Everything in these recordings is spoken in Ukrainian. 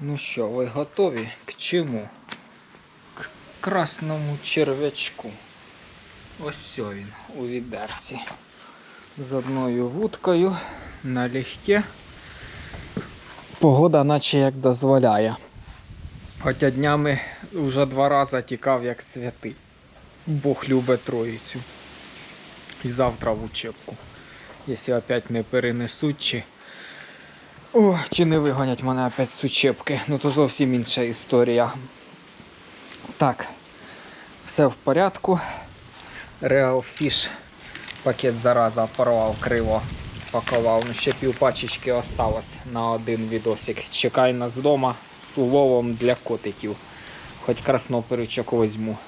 Ну що, ви готові к чому? К красному черв'ячку. Ось він у відерці. З одною вудкою налегке. Погода наче як дозволяє. Хоча днями вже два рази тікав як святий. Бог любить троїцю. І завтра в учебку. Якщо опять не перенесуть чи. О, чи не вигонять мене опять з учебки. Ну то зовсім інша історія. Так, все в порядку. Real Fish пакет зараза порвав криво пакував. Ну ще пів пачечки осталось на один відосик. Чекай нас вдома з уловом для котиків. Хоч красноперичок візьму.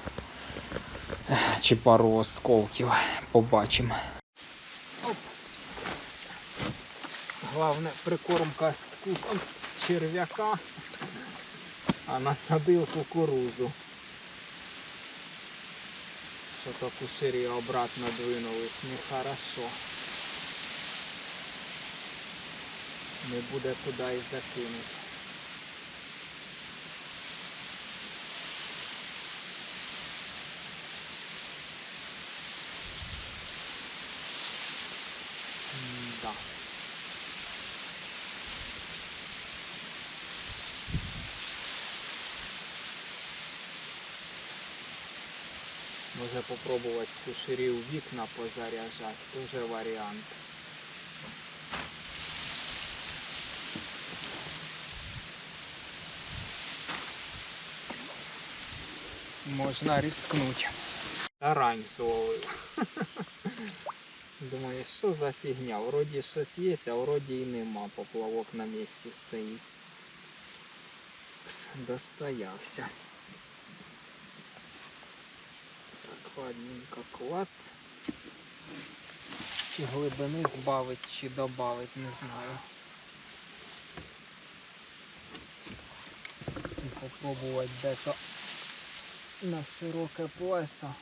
Чи пару осколків. Побачимо. Оп. Главне прикормка з вкусом черв'яка, а насадив кукурузу. Що то куширі обратно двинулись, нехорошо. Не буде туди і закинути. Да. Може попробувати куширів вікна позаряджати, теж варіант. Можна рискнути. Тарань зловив. Думаю, що за фігня? Вроді щось є, а вроді і нема. Поплавок на місці стоїть. Достоявся. Так, ладненько клац. Чи глибини збавить, чи добавить, не знаю. Попробувати де-то на широке плесо.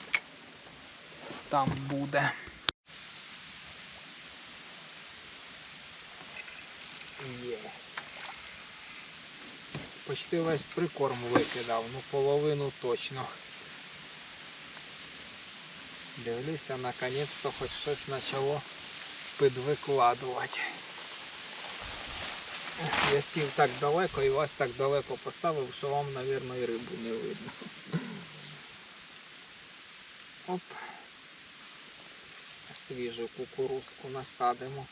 Там буде. Є. Почти весь прикорм викидав, ну половину точно. Дивлюся, наконець-то хоч щось почало підвикладувати. Я сів так далеко і вас так далеко поставив, що вам, мабуть, і рибу не видно. Оп. Свіжу кукурузку насадимо.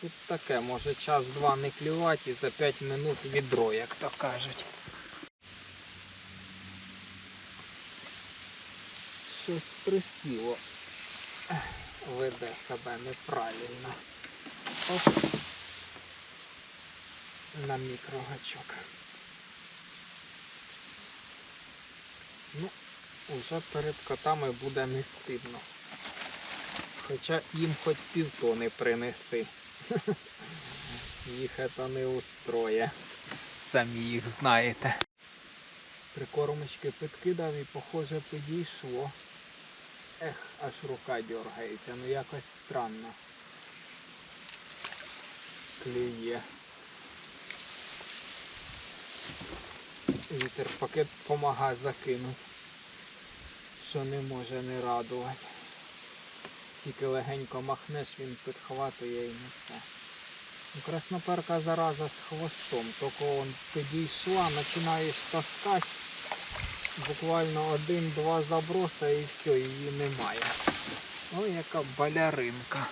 Тут таке, може час-два не клювати і за 5 минут відро, як то кажуть. Щось присіло. Веде себе неправильно. Оп. На мікрогачок. Ну, уже перед котами буде не стидно. Хоча їм хоч півтони принеси. Їх це не устроє. Самі їх знаєте. Прикормочки підкидав і похоже підійшло. Ех, аж рука дергається, ну якось странно. Клює. Вітер пакет помагає закинути. Що не може не радувати. Тільки легенько махнеш, він підхватує і несе. Ну, красноперка зараза з хвостом. Тільки он підійшла, починаєш таскати. Буквально один-два заброса і все, її немає. Ой, яка баляринка.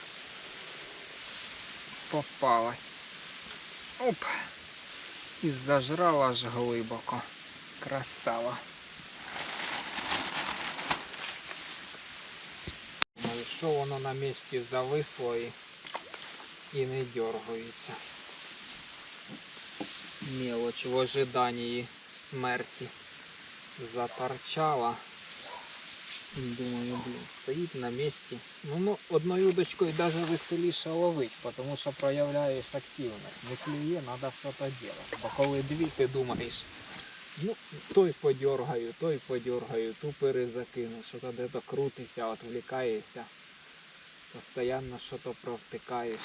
Попалась. Оп. І зажрала аж глибоко. Красава. Думаю, що воно на місці зависло і, і не дергається. Мелочь в ожидании смерті заторчала. Думаю, блін, стоїть на місці. Ну, ну одною удочкою навіть веселіше ловить, тому що проявляєш активність. Не клює, треба щось робити. Бо коли дві ти думаєш, ну, той подергаю, той подергаю, ту перезакину, що то де-то крутишся, відвлікаєшся. Постоянно що то провтикаєш.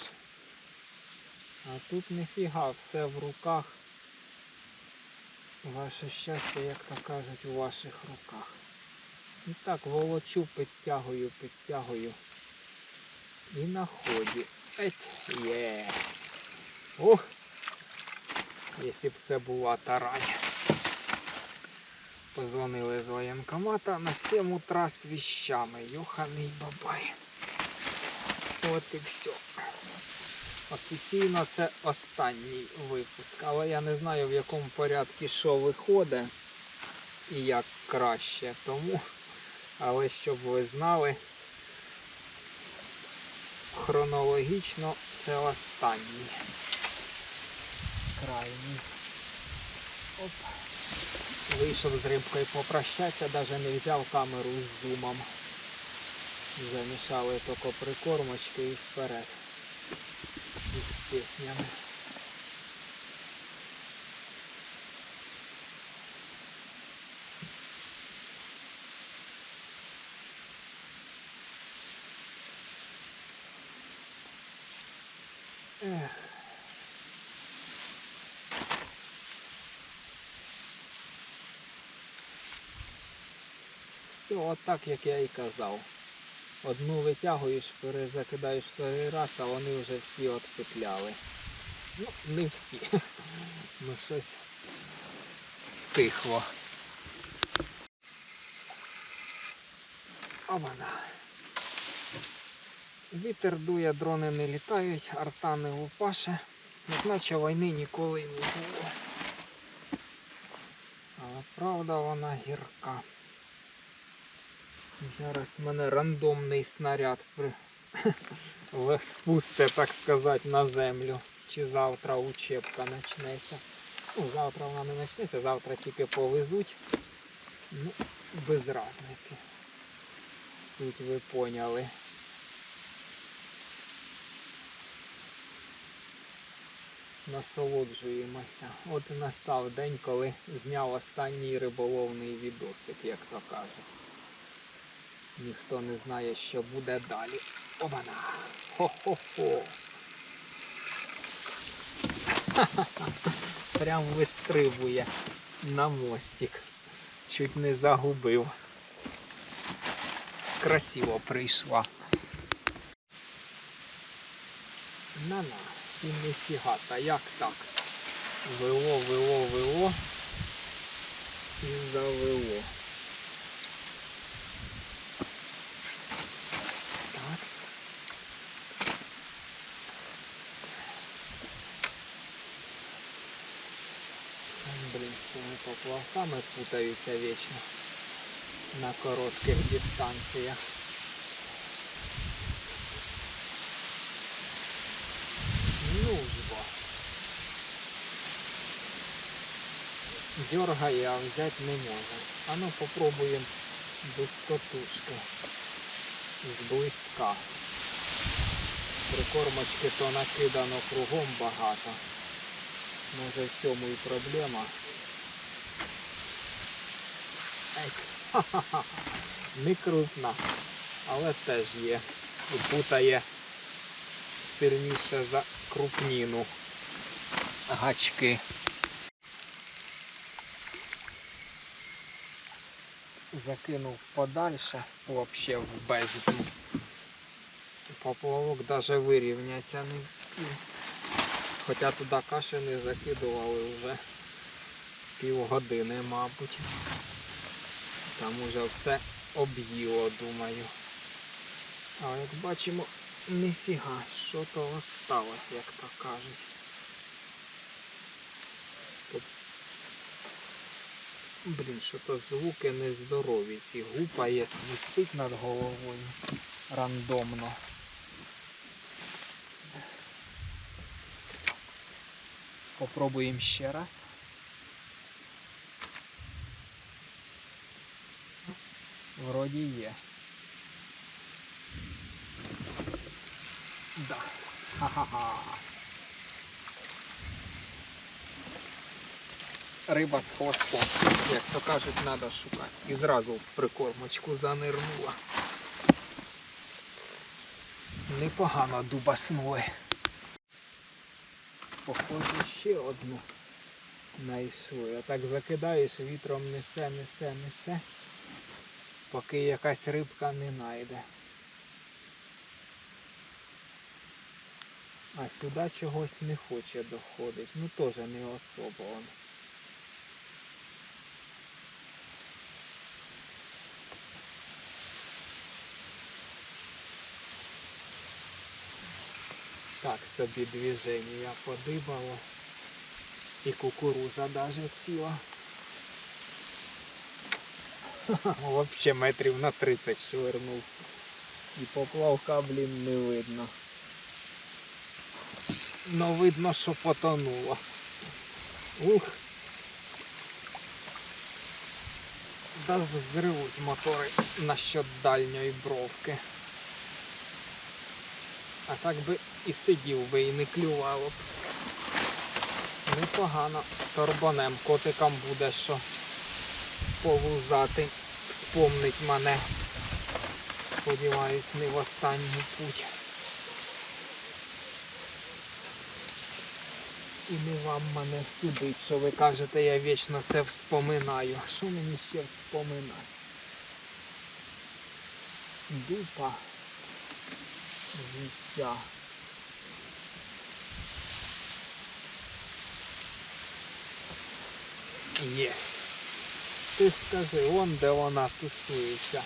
А тут ніфіга, все в руках. Ваше щастя, як то кажуть, у ваших руках. І так волочу, підтягую, підтягую. І на ході. Еть, є. Ух! Якщо б це була тарань. Позвонили з воєнкомата на 7 утра з віщами. Йоханий бабай. От і все. Офіційно це останній випуск, але я не знаю в якому порядку що виходить і як краще. Тому, але щоб ви знали, хронологічно це останній. Крайній. Оп. Вийшов з рибкою попрощатися, навіть не взяв камеру з зумом. Замішали тільки прикормочки і вперед. Із піснями. Ех. Все, отак, як я і казав. Одну витягуєш, перезакидаєш вторий раз, а вони вже всі отпетляли. Ну, не всі. Ну щось стихло. Обана. Вітер дує, дрони не літають, арта не лупаше. Наче війни ніколи не було. Але правда вона гірка. Зараз в мене рандомний снаряд спусте, так сказати, на землю. Чи завтра учебка почнеться. Ну, завтра вона не почнеться, завтра тільки повезуть. Ну, без різниці. Суть ви поняли. Насолоджуємося. От настав день, коли зняв останній риболовний відосик, як то кажуть. Ніхто не знає, що буде далі. Обана! Хо-хо-хо! Прям вистрибує на мостик. Чуть не загубив. Красиво прийшла. На-на, і ніфіга, та як так? Вело, вело, вело і завело. Такс. Блін, з цими поплавками путаються вічно на коротких дистанціях. Ну ж бо. Дергає, а взяти не може. А ну попробуємо без катушки. Зблизька. Прикормочки то накидано кругом багато. Може в цьому і проблема. Не крупна, але теж є. І путає сильніше за крупніну. Гачки. Закинув подальше, вообще в бездну. Поплавок даже вирівняться не встиг. Хоча туди каші не закидували вже півгодини, мабуть. Там уже все об'їло, думаю. А як бачимо, ніфіга, що то осталось, як то кажуть. Блін, що то звуки нездорові. Ці гупає, свистить над головою рандомно. Попробуємо ще раз. Вроді є. Да. Ха-ха-ха. Риба з хвостом. Як то кажуть, треба шукати. І зразу прикормочку занирнула. Непогано дубаснули. Похоже, ще одну знайшли. А так закидаєш, вітром несе, несе, несе, поки якась рибка не найде. А сюди чогось не хоче доходить. Ну теж не особо. Так собі движення подибало. І кукуруза даже ціла. Вообще метрів на 30 швирнув. І поплавка, блін, не видно. Ну видно, що потонуло. Ух. Да взривуть мотори насчет дальньої бровки. А так би і сидів би і не клювало б. Непогано торбанем котикам буде що повузати, спомнить мене. Сподіваюсь, не в останню путь. І не вам мене судить, що ви кажете, я вічно це вспоминаю. Що мені ще вспоминати? Дупа життя. Є. Ти скажи, вон де вона тусується.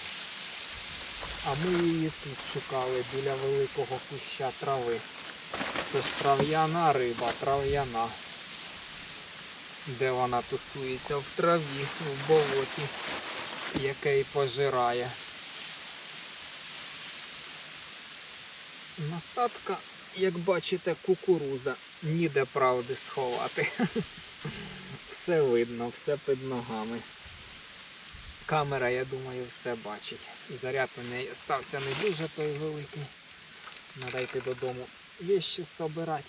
А ми її тут шукали біля великого куща трави. Це ж трав'яна риба, трав'яна. Де вона тусується? В траві, в болоті, яке й пожирає. Насадка, як бачите, кукуруза. Ніде правди сховати. Все видно, все під ногами. Камера, я думаю, все бачить. Заряд у неї стався не дуже той великий. Надо йти додому вещи собирати.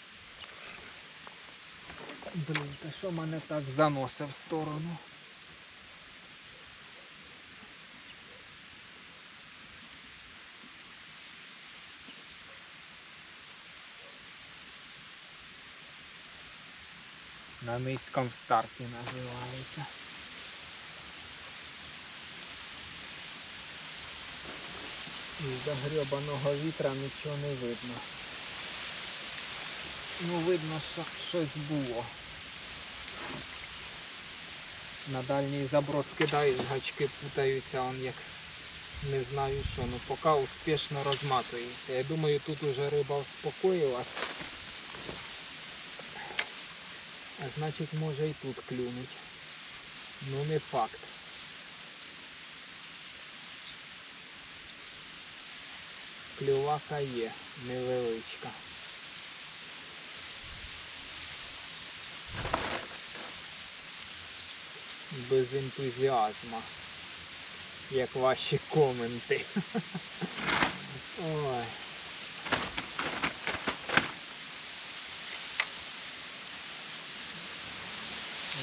Блін, та що мене так заносить в сторону? На низькому старті називається. Із-за гребаного вітра нічого не видно. Ну, видно, що щось було. На дальній заброс кидаєш, гачки путаються, он як не знаю що, ну поки успішно розматується. Я думаю, тут уже риба успокоїлась. А значить може і тут клюнуть. Ну не факт. Клювака є, невеличка. Без ентузіазму. Як ваші коменти. Ой.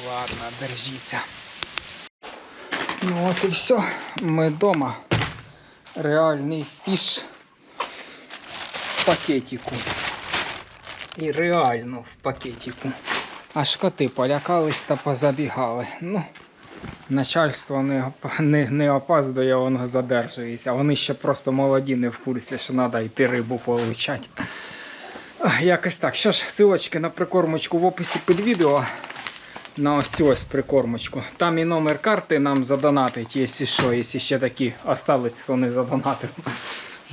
Ладно, держіться. Ну от і все. Ми вдома. Реальний фіш пакетику. І реально в пакетику. Аж коти полякались та позабігали. Ну, начальство не, не, не опаздує, воно задержується. Вони ще просто молоді, не в курсі, що треба йти рибу получати. Якось так. Що ж, ссылочки на прикормочку в описі під відео. На ось цю ось прикормочку. Там і номер карти нам задонатить, якщо що, якщо ще такі остались, хто не задонатив.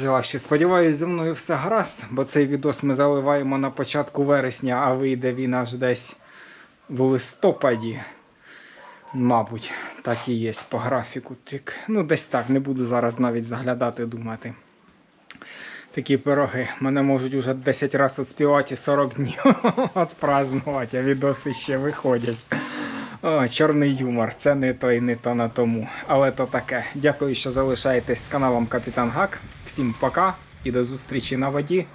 Желащі. Сподіваюсь, зі мною все гаразд, бо цей відос ми заливаємо на початку вересня, а вийде він аж десь в листопаді. Мабуть, так і є по графіку. Так, ну, десь так, не буду зараз навіть заглядати, думати. Такі пироги. Мене можуть уже 10 разів співати і 40 днів відпразнувати, а відоси ще виходять. О, чорний юмор, це не то і не то на тому. Але то таке. Дякую, що залишаєтесь з каналом Капітан Гак. Всім пока і до зустрічі на воді.